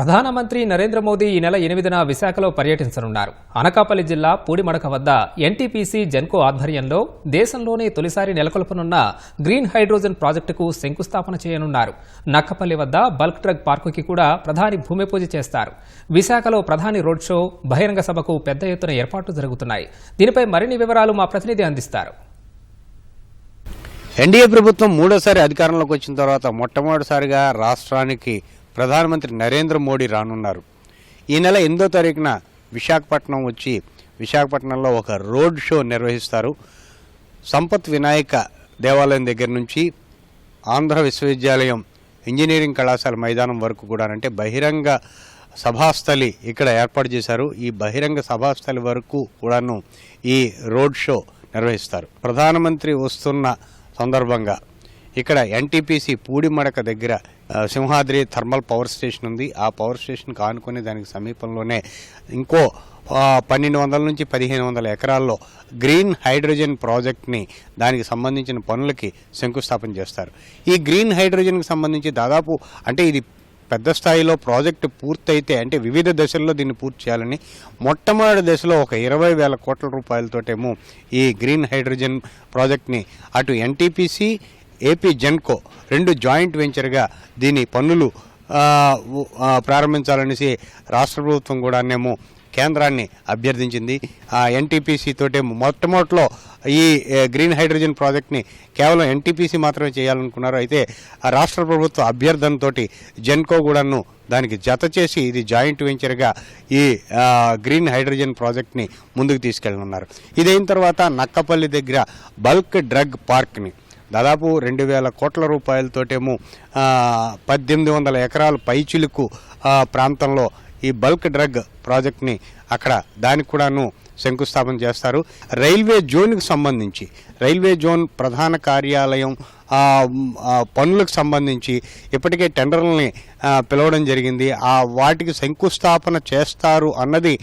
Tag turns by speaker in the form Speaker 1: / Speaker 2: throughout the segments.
Speaker 1: ప్రధానమంత్రి నరేంద్ర మోదీ ఈ నెల ఎనిమిదిన విశాఖలో పర్యటించనున్నారు. అనకాపల్లి జిల్లా పూడిమడక వద్ద ఎన్టీపీసీ జెన్కో ఆధ్వర్యంలో దేశంలోనే తొలిసారి నెలకొల్పనున్న గ్రీన్ హైడ్రోజన్ ప్రాజెక్టుకు శంకుస్థాపన చేయనున్నారు. నక్కపల్లి వద్ద బల్క్ డ్రగ్ పార్కుకి కూడా ప్రధాని భూమి పూజ చేస్తారు. విశాఖలో ప్రధాని రోడ్ షో బహిరంగ సభకు పెద్ద ఎత్తున ఏర్పాట్లు జరుగుతున్నాయి. దీనిపై మరిన్ని వివరాలు మా ప్రతినిధి అందిస్తారు.
Speaker 2: ఎన్డీఏ ప్రభుత్వం మూడోసారి అధికారంలోకి వచ్చిన తర్వాత మొట్టమొదటిసారిగా రాష్ట్రానికి ప్రధానమంత్రి నరేంద్ర మోడీ రానున్నారు. ఈ నెల ఎనిమిదో తారీఖున విశాఖపట్నం వచ్చి విశాఖపట్నంలో ఒక రోడ్ షో నిర్వహిస్తారు. సంపత్ వినాయక దేవాలయం దగ్గర నుంచి ఆంధ్ర విశ్వవిద్యాలయం ఇంజనీరింగ్ కళాశాల మైదానం వరకు కూడా అంటే బహిరంగ సభాస్థలి ఇక్కడ ఏర్పాటు చేశారు. ఈ బహిరంగ సభాస్థలి వరకు కూడాను ఈ రోడ్ షో నిర్వహిస్తారు. ప్రధానమంత్రి వస్తున్న సందర్భంగా ఇక్కడ ఎన్టీపీసీ పూడిమడక దగ్గర సింహాద్రి థర్మల్ పవర్ స్టేషన్ ఉంది. ఆ పవర్ స్టేషన్కి ఆనుకుని దానికి సమీపంలోనే ఇంకో పన్నెండు వందల నుంచి పదిహేను వందల ఎకరాల్లో గ్రీన్ హైడ్రోజన్ ప్రాజెక్ట్ని దానికి సంబంధించిన పనులకి శంకుస్థాపన చేస్తారు. ఈ గ్రీన్ హైడ్రోజన్కి సంబంధించి దాదాపు అంటే ఇది పెద్ద స్థాయిలో ప్రాజెక్టు పూర్తయితే అంటే వివిధ దశల్లో దీన్ని పూర్తి చేయాలని మొట్టమొదటి దశలో ఒక ఇరవై వేల కోట్ల రూపాయలతోటేమో ఈ గ్రీన్ హైడ్రోజన్ ప్రాజెక్ట్ని అటు ఎన్టీపీసీ ఏపీ జెన్కో రెండు జాయింట్ వెంచర్గా దీని పనులు ప్రారంభించాలనేసి రాష్ట్ర ప్రభుత్వం కూడానేమో కేంద్రాన్ని అభ్యర్థించింది. ఆ ఎన్టీపీసీ తోటే మొట్టమొదటిలో ఈ గ్రీన్ హైడ్రోజన్ ప్రాజెక్ట్ని కేవలం ఎన్టీపీసీ మాత్రమే చేయాలనుకున్నారు. అయితే ఆ రాష్ట్ర ప్రభుత్వ అభ్యర్థనతోటి జెన్కో కూడాను దానికి జత చేసి ఇది జాయింట్ వెంచర్గా ఈ గ్రీన్ హైడ్రోజన్ ప్రాజెక్ట్ని ముందుకు తీసుకెళ్ళనున్నారు. ఇదైన తర్వాత నక్కపల్లి దగ్గర బల్క్ డ్రగ్ పార్క్ని దాదాపు రెండు వేల కోట్ల రూపాయలతోటేమో పద్దెనిమిది వందల ఎకరాల పైచిలుకు ప్రాంతంలో ఈ బల్క్ డ్రగ్ ప్రాజెక్ట్ని అక్కడ దానికి కూడాను శంకుస్థాపన చేస్తారు. రైల్వే జోన్కి సంబంధించి రైల్వే జోన్ ప్రధాన కార్యాలయం పనులకు సంబంధించి ఇప్పటికే టెండర్లని పిలవడం జరిగింది. ఆ వాటికి శంకుస్థాపన చేస్తారు అన్నది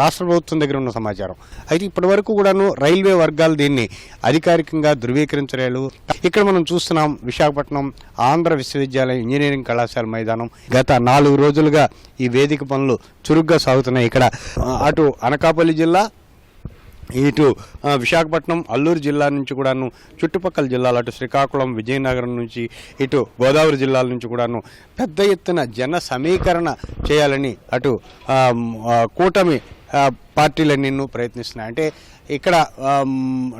Speaker 2: రాష్ట్ర ప్రభుత్వం దగ్గర ఉన్న సమాచారం. అయితే ఇప్పటి వరకు కూడాను రైల్వే వర్గాలు దీన్ని అధికారికంగా ధృవీకరించలేదు. ఇక్కడ మనం చూస్తున్నాం విశాఖపట్నం ఆంధ్ర విశ్వవిద్యాలయం ఇంజనీరింగ్ కళాశాల మైదానం. గత నాలుగు రోజులుగా ఈ వేదిక పనులు చురుగ్గా సాగుతున్నాయి. ఇక్కడ అటు అనకాపల్లి జిల్లా ఇటు విశాఖపట్నం అల్లూరు జిల్లా నుంచి కూడాను చుట్టుపక్కల జిల్లాలు అటు శ్రీకాకుళం విజయనగరం నుంచి ఇటు గోదావరి జిల్లాల నుంచి కూడాను పెద్ద ఎత్తున జన సమీకరణ చేయాలని అటు కూటమి పార్టీలన్నీ ప్రయత్నిస్తున్నాయి. అంటే ఇక్కడ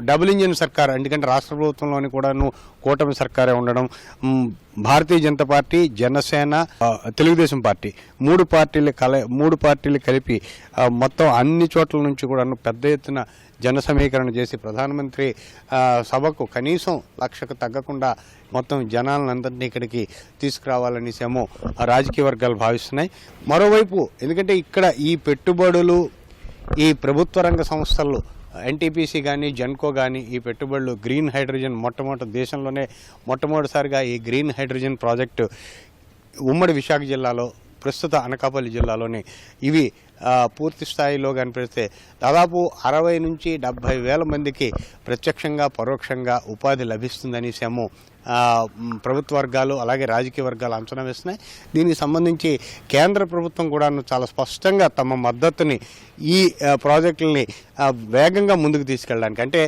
Speaker 2: డబుల్ ఇంజిన్ సర్కార్ ఎందుకంటే రాష్ట్ర ప్రభుత్వంలోని కూడాను కూటమి సర్కారే ఉండడం భారతీయ జనతా పార్టీ జనసేన తెలుగుదేశం పార్టీ మూడు పార్టీలు కల మూడు పార్టీలు కలిపి మొత్తం అన్ని చోట్ల నుంచి కూడా పెద్ద ఎత్తున జన సమీకరణ చేసి ప్రధానమంత్రి సభకు కనీసం లక్షకు తగ్గకుండా మొత్తం జనాలందరినీ ఇక్కడికి తీసుకురావాలనేసేమో ఆ రాజకీయ వర్గాలు భావిస్తున్నాయి. మరోవైపు ఎందుకంటే ఇక్కడ ఈ పెట్టుబడులు ఈ ప్రభుత్వ రంగ సంస్థలు ఎన్టీపీసీ కానీ జెన్కో కానీ ఈ పెట్టుబడులు గ్రీన్ హైడ్రోజన్ మొట్టమొదటి దేశంలోనే మొట్టమొదటిసారిగా ఈ గ్రీన్ హైడ్రోజన్ ప్రాజెక్టు ఉమ్మడి విశాఖ జిల్లాలో ప్రస్తుత అనకాపల్లి జిల్లాలోని. ఇవి పూర్తి స్థాయిలో కనిపిస్తే దాదాపు అరవై నుంచి డెబ్భై వేల మందికి ప్రత్యక్షంగా పరోక్షంగా ఉపాధి లభిస్తుందని సెము ప్రభుత్వ వర్గాలు అలాగే రాజకీయ వర్గాలు అంచనా వేస్తున్నాయి. దీనికి సంబంధించి కేంద్ర ప్రభుత్వం కూడా చాలా స్పష్టంగా తమ మద్దతుని ఈ ప్రాజెక్టులని ప్రాజెక్టుల్ని వేగంగా ముందుకు తీసుకెళ్ళడానికి. అంటే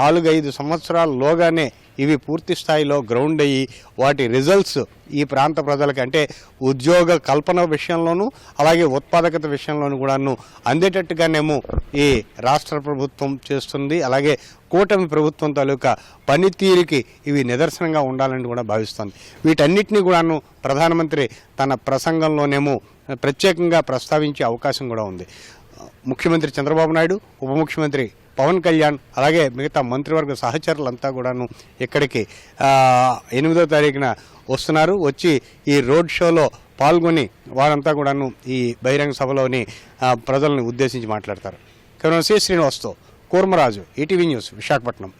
Speaker 2: నాలుగైదు సంవత్సరాల్లోగానే ఇవి పూర్తి స్థాయిలో గ్రౌండ్ అయ్యి వాటి రిజల్ట్స్ ఈ ప్రాంత ప్రజలకు అంటే ఉద్యోగ కల్పన విషయంలోనూ అలాగే ఉత్పాదకత విషయంలోనూ కూడాను అందేటట్టుగానేమో ఈ రాష్ట్ర ప్రభుత్వం చేస్తుంది. అలాగే కూటమి ప్రభుత్వం తాలూకా పనితీరుకి ఇవి నిదర్శనంగా ఉండాలని కూడా భావిస్తోంది. వీటన్నిటినీ కూడాను ప్రధానమంత్రి తన ప్రసంగంలోనేమో ప్రత్యేకంగా ప్రస్తావించే అవకాశం కూడా ఉంది. ముఖ్యమంత్రి చంద్రబాబు నాయుడు ఉప ముఖ్యమంత్రి పవన్ కళ్యాణ్ అలాగే మిగతా మంత్రివర్గ సహచరులంతా కూడాను ఇక్కడికి ఎనిమిదో తారీఖున వస్తున్నారు. వచ్చి ఈ రోడ్ షోలో పాల్గొని వారంతా కూడాను ఈ బహిరంగ సభలోని ప్రజలను ఉద్దేశించి మాట్లాడతారు. కెమెరా శ్రీ శ్రీనివాస్తో కూర్మరాజు ఈటీవీ న్యూస్ విశాఖపట్నం.